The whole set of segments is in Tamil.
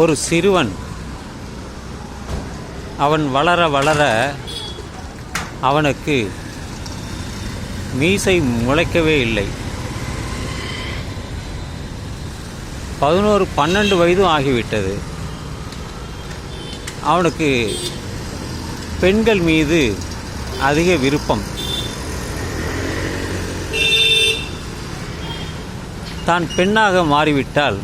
ஒரு சிறுவன். அவன் வளர வளர அவனுக்கு மீசை முளைக்கவே இல்லை. பதினோரு பன்னெண்டு வயதும் ஆகிவிட்டது. அவனுக்கு பெண்கள் மீது அதிக விருப்பம். தான் பெண்ணாக மாறிவிட்டால்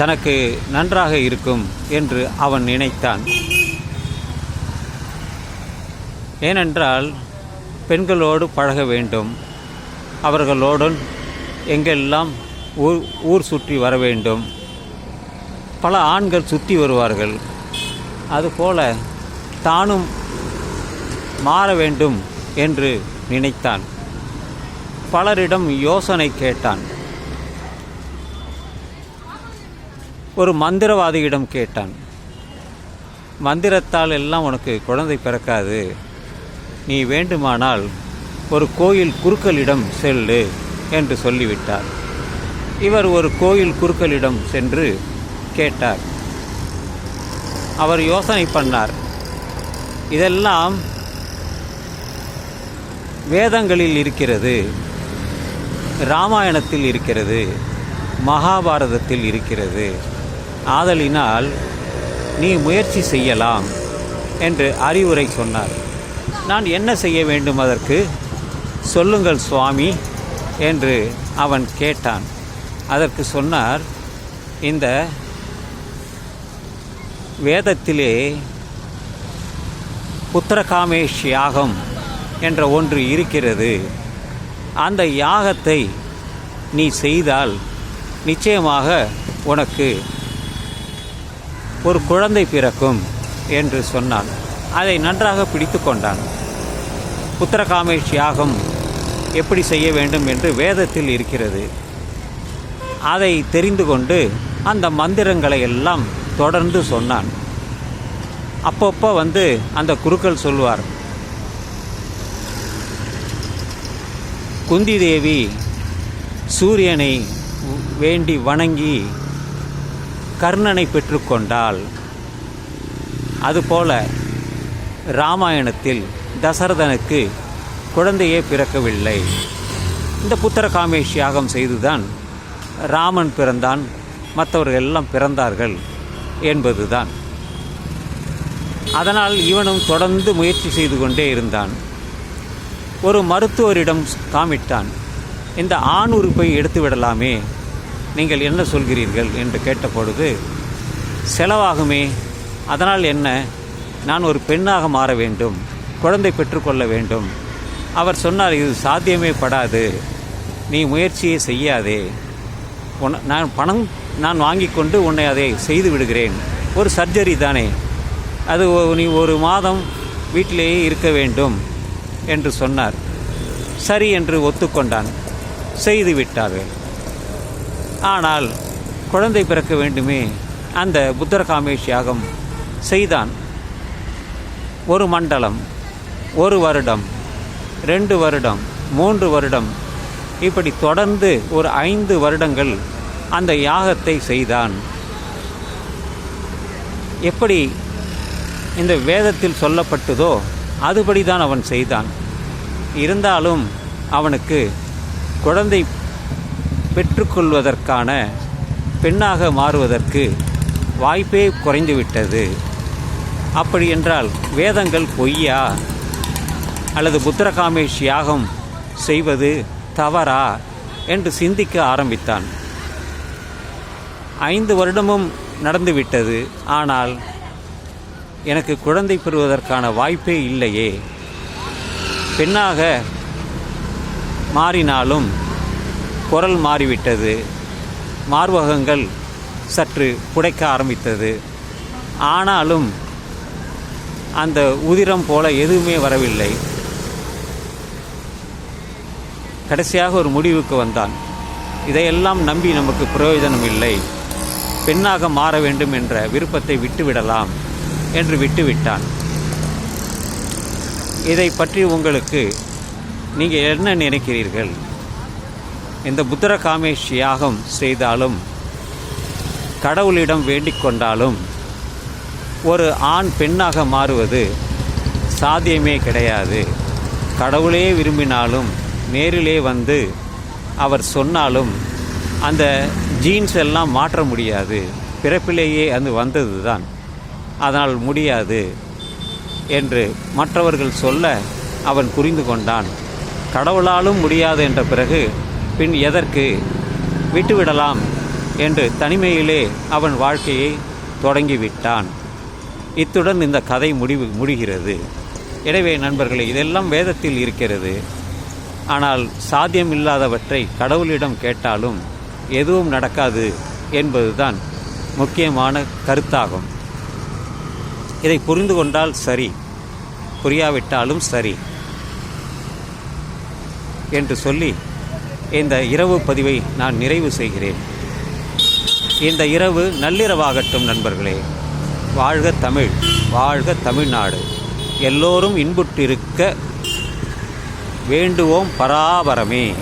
தனக்கு நன்றாக இருக்கும் என்று அவன் நினைத்தான். ஏனென்றால் பெண்களோடு பழக வேண்டும். அவர்களுடன் எங்கெல்லாம் ஊர் ஊர் சுற்றி வர வேண்டும். பல ஆண்கள் சுற்றி வருவார்கள். அதுபோல தானும் மாற வேண்டும் என்று நினைத்தான். பலரிடம் யோசனை கேட்டான். ஒரு மந்திரவாதியிடம் கேட்டான். மந்திரத்தால் எல்லாம் உனக்கு குழந்தை பிறக்காது. நீ வேண்டுமானால் ஒரு கோயில் குருக்களிடம் செல்லு என்று சொல்லிவிட்டார். இவர் ஒரு கோயில் குருக்களிடம் சென்று கேட்டார். அவர் யோசனை பண்ணார். இதெல்லாம் வேதங்களில் இருக்கிறது ராமாயணத்தில் இருக்கிறது மகாபாரதத்தில் இருக்கிறது ஆதலினால் நீ முயற்சி செய்யலாம் என்று அறிவுரை சொன்னார். நான் என்ன செய்ய வேண்டும் அதற்கு? சொல்லுங்கள் சுவாமி என்று அவன் கேட்டான். அதற்கு சொன்னார் இந்த வேதத்திலே புத்திரகாமேஷ் யாகம் என்ற ஒன்று இருக்கிறது. அந்த யாகத்தை நீ செய்தால் நிச்சயமாக உனக்கு ஒரு குழந்தை பிறக்கும் என்று சொன்னான். அதை நன்றாக பிடித்து கொண்டான். புத்திரகாமேஷ் யாகம் எப்படி செய்ய வேண்டும் என்று வேதத்தில் இருக்கிறது. அதை தெரிந்து கொண்டு அந்த மந்திரங்களை எல்லாம் தொடர்ந்து சொன்னான். அப்பப்போ வந்து அந்த குருக்கள் சொல்வார் குந்தி தேவி சூரியனை வேண்டி வணங்கி கர்ணனை பெற்றுக்கொண்டாள் அதுபோல ராமாயணத்தில் தசரதனுக்கு குழந்தையே பிறக்கவில்லை. இந்த புத்திர காமேஷ் யாகம் செய்துதான் ராமன் பிறந்தான் மற்றவர்கள் எல்லாம் பிறந்தார்கள் என்பதுதான். அதனால் இவனும் தொடர்ந்து முயற்சி செய்து கொண்டே இருந்தான். ஒரு மருத்துவரிடம் காமிட்டான் இந்த ஆண் உறுப்பை எடுத்து விடலாமே நீங்கள் என்ன சொல்கிறீர்கள் என்று கேட்டபொழுது செலவாகுமே அதனால் என்ன? நான் ஒரு பெண்ணாக மாற வேண்டும் குழந்தை பெற்றுக்கொள்ள வேண்டும். அவர் சொன்னார் இது சாத்தியமே படாது நீ முயற்சியே செய்யாதே. உன் நான் பணம் நான் வாங்கி கொண்டு உன்னை அதை செய்து விடுகிறேன். ஒரு சர்ஜரி தானே. அது ஒ- நீ ஒரு மாதம் வீட்டிலேயே இருக்க வேண்டும் என்று சொன்னார். சரி என்று ஒத்துக்கொண்டான். செய்து விட்டார்கள். ஆனால் குழந்தை பிறக்க வேண்டுமே அந்த புத்தரகாமேஷ் யாகம் செய்தான். ஒரு மண்டலம் ஒரு வருடம் ரெண்டு வருடம் மூன்று வருடம் இப்படி தொடர்ந்து ஒரு ஐந்து வருடங்கள் அந்த யாகத்தை செய்தான். எப்படி இந்த வேதத்தில் சொல்லப்பட்டதோ அதுபடி தான் அவன் செய்தான். இருந்தாலும் அவனுக்கு குழந்தை பெற்றுக்கொள்வதற்கான பெண்ணாக மாறுவதற்கு வாய்ப்பே குறைந்துவிட்டது. அப்படி என்றால் வேதங்கள் பொய்யா? அல்லது புத்திரகாமேஷ் யாகம் செய்வது தவறா? என்று சிந்திக்க ஆரம்பித்தான். ஐந்து வருடமும் நடந்துவிட்டது. ஆனால் எனக்கு குழந்தை பெறுவதற்கான வாய்ப்பே இல்லையே. பெண்ணாக மாறினாலும் குரல் மாறிவிட்டது. மார்பகங்கள் சற்று புடைக்க ஆரம்பித்தது. ஆனாலும் அந்த உதிரம் போல எதுவுமே வரவில்லை. கடைசியாக ஒரு முடிவுக்கு வந்தான். இதையெல்லாம் நம்பி நமக்கு பிரயோஜனம் இல்லை பெண்ணாக மாற வேண்டும் என்ற விருப்பத்தை விட்டுவிடலாம் என்று விட்டுவிட்டான். இதை பற்றி உங்களுக்கு நீங்கள் என்ன நினைக்கிறீர்கள்? இந்த புத்திர காமேஷ் யாகம் செய்தாலும் கடவுளிடம் வேண்டிக் கொண்டாலும் ஒரு ஆண் பெண்ணாக மாறுவது சாத்தியமே கிடையாது. கடவுளே விரும்பினாலும் நேரிலே வந்து அவர் சொன்னாலும் அந்த ஜீன்ஸ் எல்லாம் மாற்ற முடியாது. பிறப்பிலேயே அது வந்தது தான் அதனால் முடியாது என்று மற்றவர்கள் சொல்ல அவன் புரிந்து கொண்டான். கடவுளாலும் முடியாது என்ற பிறகு பின் எதற்கு விட்டுவிடலாம் என்று தனிமையிலே அவன் வாழ்க்கையை தொடங்கிவிட்டான். இத்துடன் இந்த கதை முடிவு முடிகிறது. எனவே நண்பர்களே இதெல்லாம் வேதத்தில் இருக்கிறது. ஆனால் சாத்தியமில்லாதவற்றை கடவுளிடம் கேட்டாலும் எதுவும் நடக்காது என்பதுதான் முக்கியமான கருத்தாகும். இதை புரிந்து கொண்டால் சரி புரியாவிட்டாலும் சரி என்று சொல்லி இந்த இரவு பதிவை நான் நிறைவு செய்கிறேன். இந்த இரவு நள்ளிரவாகட்டும் நண்பர்களே. வாழ்க தமிழ் வாழ்க தமிழ்நாடு. எல்லோரும் இன்புற்றிருக்க வேண்டுவோம் பராபரமே.